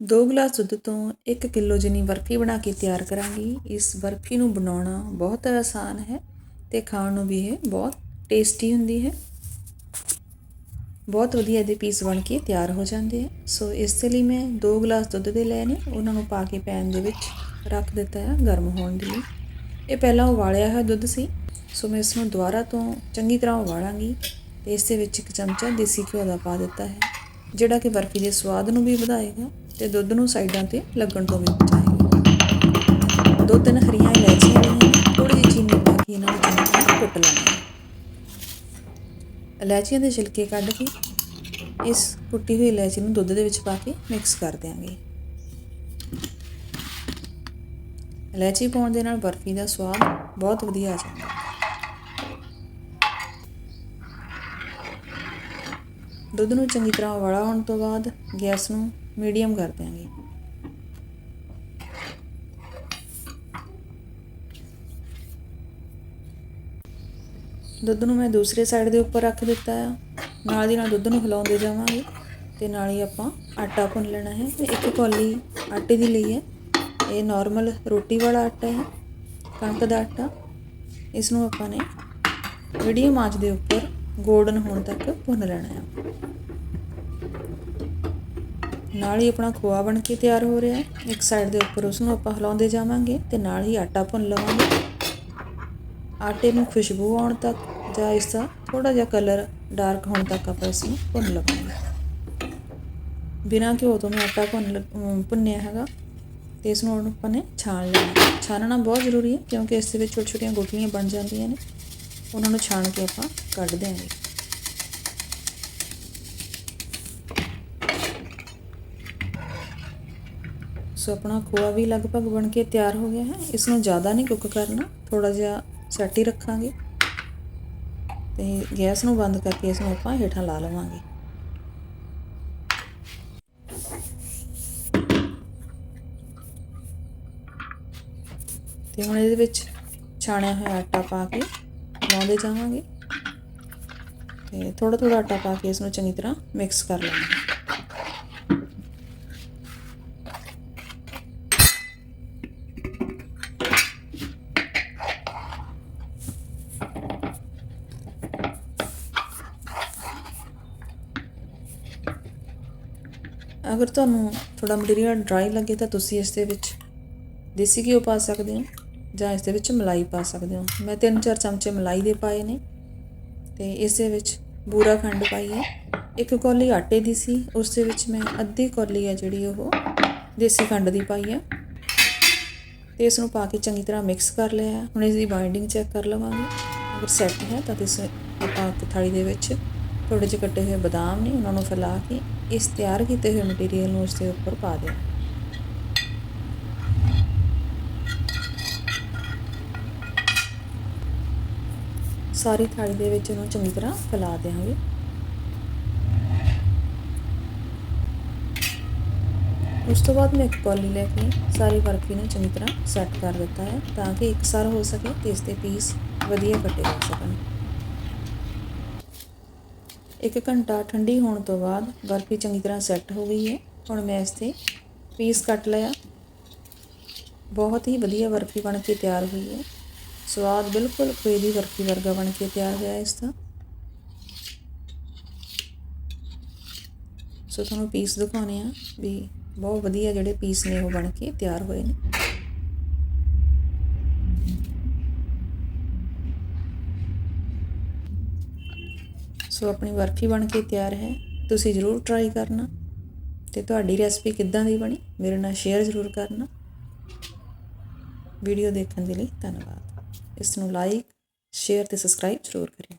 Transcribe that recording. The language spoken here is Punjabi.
ਦੋ ਗਲਾਸ ਦੁੱਧ ਤੋਂ ਇੱਕ ਕਿਲੋ ਜਿੰਨੀ ਬਰਫੀ ਬਣਾ ਕੇ ਤਿਆਰ ਕਰਾਂਗੀ। ਇਸ ਬਰਫੀ ਨੂੰ ਬਣਾਉਣਾ ਬਹੁਤ ਆਸਾਨ ਹੈ ਅਤੇ ਖਾਣ ਨੂੰ ਵੀ ਇਹ ਬਹੁਤ ਟੇਸਟੀ ਹੁੰਦੀ ਹੈ। ਬਹੁਤ ਵਧੀਆ ਇਹਦੇ ਪੀਸ ਬਣ ਕੇ ਤਿਆਰ ਹੋ ਜਾਂਦੇ ਆ। ਸੋ ਇਸ ਦੇ ਲਈ ਮੈਂ 2 ਗਲਾਸ ਦੁੱਧ ਦੇ ਲਏ ਨੇ, ਉਹਨਾਂ ਨੂੰ ਪਾ ਕੇ ਪੈਨ ਦੇ ਵਿੱਚ ਰੱਖ ਦਿੱਤਾ ਹੈ ਗਰਮ ਹੋਣ ਦੇ ਲਈ। ਇਹ ਪਹਿਲਾਂ ਉਬਾਲਿਆ ਹੋਇਆ ਦੁੱਧ ਸੀ, ਸੋ ਮੈਂ ਇਸ ਨੂੰ ਦੁਬਾਰਾ ਤੋਂ ਚੰਗੀ ਤਰ੍ਹਾਂ ਉਬਾਲਾਂਗੀ ਤੇ ਇਸ ਦੇ ਵਿੱਚ ਇੱਕ ਚਮਚਾ ਦੇਸੀ ਘਿਓ ਦਾ ਪਾ ਦਿੱਤਾ ਹੈ, ਜਿਹੜਾ ਕਿ ਬਰਫੀ ਦੇ ਸਵਾਦ ਨੂੰ ਵੀ ਵਧਾਏਗਾ। ਤੇ ਦੁੱਧ ਨੂੰ ਸਾਈਡਾਂ ਤੇ ਲੱਗਣ ਤੋਂ ਵੀ ਬਚਾਏਗਾ। ਦੋ ਤਿੰਨ ਹਰੀਆਂ ਇਲਾਇਚੀਆਂ ਲਈਆਂ ਥੋੜੀ ਜਿਹੀ ਚੀਨੀ ਪਾ ਕੇ ਇਹਨਾਂ ਨੂੰ ਚੰਗੀ ਕੁੱਟ ਲੈਣਾ ਇਲਾਇਚੀਆਂ ਦੇ ਛਿਲਕੇ ਕੱਢ ਕੇ ਇਸ ਕੁੱਟੀ ਹੋਈ ਇਲਾਇਚੀ ਨੂੰ ਦੁੱਧ ਦੇ ਵਿੱਚ ਪਾ ਕੇ ਮਿਕਸ ਕਰ ਦਿਆਂਗੇ। ਇਲਾਇਚੀ ਪਾਉਣ ਦੇ ਨਾਲ ਬਰਫੀ ਦਾ ਸਵਾਦ ਬਹੁਤ ਵਧੀਆ ਆ ਜਾਂਦਾ ਹੈ। ਦੁੱਧ ਨੂੰ ਚੰਗੀ ਤਰ੍ਹਾਂ ਉਬਾਲਾ ਹੋਣ ਤੋਂ ਬਾਅਦ ਗੈਸ ਨੂੰ ਮੀਡੀਅਮ ਕਰ ਦਿਆਂਗੇ। ਦੁੱਧ ਨੂੰ ਮੈਂ ਦੂਸਰੇ ਸਾਈਡ ਦੇ ਉੱਪਰ ਰੱਖ ਦਿੱਤਾ ਆ। ਨਾਲ ਦੀ ਨਾਲ ਦੁੱਧ ਨੂੰ ਹਿਲਾਉਂਦੇ ਜਾਵਾਂਗੇ ਤੇ ਨਾਲ ਹੀ ਆਪਾਂ ਆਟਾ ਭੁੰਨ ਲੈਣਾ ਹੈ ਤੇ ਇੱਕ ਕੌਲੀ ਆਟੇ ਦੀ ਲਈ ਹੈ। ਇਹ ਨਾਰਮਲ ਰੋਟੀ ਵਾਲਾ ਆਟਾ ਹੈ, ਕਣਕ ਦਾ ਆਟਾ। ਇਸ ਨੂੰ ਆਪਾਂ ਨੇ ਮੀਡੀਅਮ ਆਂਚ ਦੇ ਉੱਪਰ ਗੋਲਡਨ ਹੋਣ ਤੱਕ ਭੁੰਨ ਲੈਣਾ ਹੈ। ਨਾਲ ਹੀ ਆਪਣਾ ਖੋਆ ਬਣ ਕੇ ਤਿਆਰ ਹੋ ਰਿਹਾ ਹੈ। ਇੱਕ ਸਾਈਡ ਦੇ ਉੱਪਰ ਉਸ ਨੂੰ ਆਪਾਂ ਹਿਲਾਉਂਦੇ ਜਾਵਾਂਗੇ ਤੇ ਨਾਲ ਹੀ ਆਟਾ ਭੁੰਨ ਲਵਾਂਗੇ। ਆਟੇ ਨੂੰ ਖੁਸ਼ਬੂ ਆਉਣ ਤੱਕ ਜਾਂ ਇਸ ਦਾ ਥੋੜਾ ਜਿਹਾ ਕਲਰ ਡਾਰਕ ਹੋਣ ਤੱਕ ਆਪਾਂ ਇਸ ਨੂੰ ਭੁੰਨ ਲਵਾਂਗੇ। ਬਿਨਾਂ ਘਿਓ ਤੋਂ ਮੈਂ ਆਟਾ ਭੁੰਨ ਭੁੰਨਿਆ ਹੈਗਾ ਤੇ ਇਸ ਨੂੰ ਆਪਾਂ ਨੇ ਛਾਣ ਲੈਣਾ ਛਾਣਨਾ ਬਹੁਤ ਜ਼ਰੂਰੀ ਹੈ ਕਿਉਂਕਿ ਇਸ ਦੇ ਵਿੱਚ ਛੋਟੀਆਂ ਛੋਟੀਆਂ ਗੁਟਲੀਆਂ ਬਣ ਜਾਂਦੀਆਂ ਨੇ। ਉਹਨਾਂ ਨੂੰ ਛਾਣ ਕੇ ਆਪਾਂ ਕੱਢ ਦਿਆਂਗੇ। ਸੋ ਆਪਣਾ ਖੋਆ ਵੀ ਲਗਭਗ ਬਣ ਕੇ ਤਿਆਰ ਹੋ ਗਿਆ ਹੈ। ਇਸ ਨੂੰ ਜ਼ਿਆਦਾ ਨਹੀਂ ਕੁੱਕ ਕਰਨਾ ਥੋੜਾ ਜਿਹਾ ਸੈਟ ਹੀ ਰੱਖਾਂਗੇ। ਤੇ ਗੈਸ ਨੂੰ ਬੰਦ ਕਰਕੇ ਇਸ ਨੂੰ ਆਪਾਂ ਹੇਠਾਂ ਲਾ ਲਵਾਂਗੇ। ਤੇ ਹੁਣ ਇਹਦੇ ਵਿੱਚ ਛਾਣਿਆ ਹੋਇਆ ਆਟਾ ਪਾ ਕੇ ਲਾਉਂਦੇ ਜਾਵਾਂਗੇ। ਤੇ ਥੋੜਾ ਥੋੜਾ ਆਟਾ ਪਾ ਕੇ ਇਸ ਨੂੰ ਚੰਗੀ ਤਰ੍ਹਾਂ ਮਿਕਸ ਕਰ ਲਵਾਂਗੇ। ਅਗਰ ਤੁਹਾਨੂੰ ਥੋੜਾ ਮਟੀਰੀਅਲ ਡਰਾਈ ਲੱਗੇ ਤਾਂ ਤੁਸੀਂ ਇਸ ਦੇ ਵਿੱਚ ਦੇਸੀ ਘਿਓ ਪਾ ਸਕਦੇ ਹੋ ਜਾਂ ਇਸ ਦੇ ਵਿੱਚ ਮਲਾਈ ਪਾ ਸਕਦੇ ਹੋ। ਮੈਂ 3-4 ਚਮਚੇ ਮਲਾਈ ਦੇ ਪਾਏ ਨੇ ਤੇ ਇਸ ਦੇ ਵਿੱਚ ਬੂਰਾ ਖੰਡ ਪਾਈ ਹੈ। ਇੱਕ ਕੌਲੀ ਆਟੇ ਦੀ ਸੀ, ਉਸ ਦੇ ਵਿੱਚ ਮੈਂ ਅੱਧੀ ਕੌਲੀ ਹੈ ਜਿਹੜੀ ਉਹ ਦੇਸੀ ਖੰਡ ਦੀ ਪਾਈ ਹੈ। ਤੇ ਇਸ ਨੂੰ ਪਾ ਕੇ ਚੰਗੀ ਤਰ੍ਹਾਂ ਮਿਕਸ ਕਰ ਲਿਆ ਹੁਣ ਇਸ ਦੀ ਬਾਈਂਡਿੰਗ ਚੈੱਕ ਕਰ ਲਵਾਂਗੇ। ਅਗਰ ਸੈੱਟ ਹੈ ਤਾਂ ਇਸ ਆਪਾਂ ਥਾਲੀ ਦੇ ਵਿੱਚ ਥੋੜੇ ਜਿਹੇ ਕੱਟੇ ਹੋਏ ਬਦਾਮ ਨੇ, ਉਹਨਾਂ ਨੂੰ ਫੈਲਾ ਕੇ ਇਸ ਤਿਆਰ ਕੀਤੇ ਹੋਏ ਮਟੀਰੀਅਲ ਨੂੰ ਉਸ ਦੇ ਉੱਪਰ ਪਾ ਦਿਓ ਸਾਰੀ ਥਾਲੀ ਦੇ ਵਿੱਚ ਉਹਨੂੰ ਚੰਗੀ ਤਰ੍ਹਾਂ ਫੈਲਾ ਦੇਵਾਂਗੇ ਉਸ ਤੋਂ ਬਾਅਦ ਮੈਂ ਇੱਕ ਕੌਲੀ ਲੈ ਕੇ ਸਾਰੀ ਬਰਫੀ ਨੂੰ ਚੰਗੀ ਤਰ੍ਹਾਂ ਸੈੱਟ ਕਰ ਦਿੱਤਾ ਹੈ, ਤਾਂ ਕਿ ਇਕਸਾਰ ਹੋ ਸਕੇ ਤੇ ਇਸ ਦੇ ਪੀਸ ਵਧੀਆ ਕੱਟੇ ਜਾ ਸਕਣ। ਇੱਕ ਘੰਟਾ ਠੰਡੀ ਹੋਣ ਤੋਂ ਬਾਅਦ ਬਰਫੀ ਚੰਗੀ ਤਰ੍ਹਾਂ ਸੈੱਟ ਹੋ ਗਈ ਹੈ। ਹੁਣ ਮੈਂ ਇਸ ਤੇ ਪੀਸ ਕੱਟ ਲਿਆ। ਬਹੁਤ ਹੀ ਵਧੀਆ ਬਰਫੀ ਬਣ ਕੇ ਤਿਆਰ ਹੋਈ ਹੈ। ਸਵਾਦ ਬਿਲਕੁਲ ਖੋਏ ਦੀ ਬਰਫੀ ਵਰਗਾ ਬਣ ਕੇ ਤਿਆਰ ਹੋਇਆ ਇਸ ਦਾ। ਸੋ ਤੁਹਾਨੂੰ ਪੀਸ ਦਿਖਾਉਣੇ ਆ ਵੀ ਬਹੁਤ ਵਧੀਆ ਜਿਹੜੇ ਪੀਸ ਨੇ ਉਹ ਬਣ ਕੇ ਤਿਆਰ ਹੋਏ ਨੇ। ਸੋ ਆਪਣੀ ਬਰਫੀ ਬਣ ਕੇ ਤਿਆਰ ਹੈ। ਤੁਸੀਂ ਜ਼ਰੂਰ ਟਰਾਈ ਕਰਨਾ। ਤੇ ਤੁਹਾਡੀ ਰੈਸਪੀ ਕਿੱਦਾਂ ਦੀ ਬਣੀ, ਮੇਰੇ ਨਾਲ ਸ਼ੇਅਰ ਜ਼ਰੂਰ ਕਰਨਾ। ਵੀਡੀਓ ਦੇਖਣ ਦੇ ਲਈ ਧੰਨਵਾਦ। ਇਸ ਨੂੰ ਲਾਈਕ ਸ਼ੇਅਰ ਤੇ ਸਬਸਕ੍ਰਾਈਬ ਜ਼ਰੂਰ ਕਰਿਓ।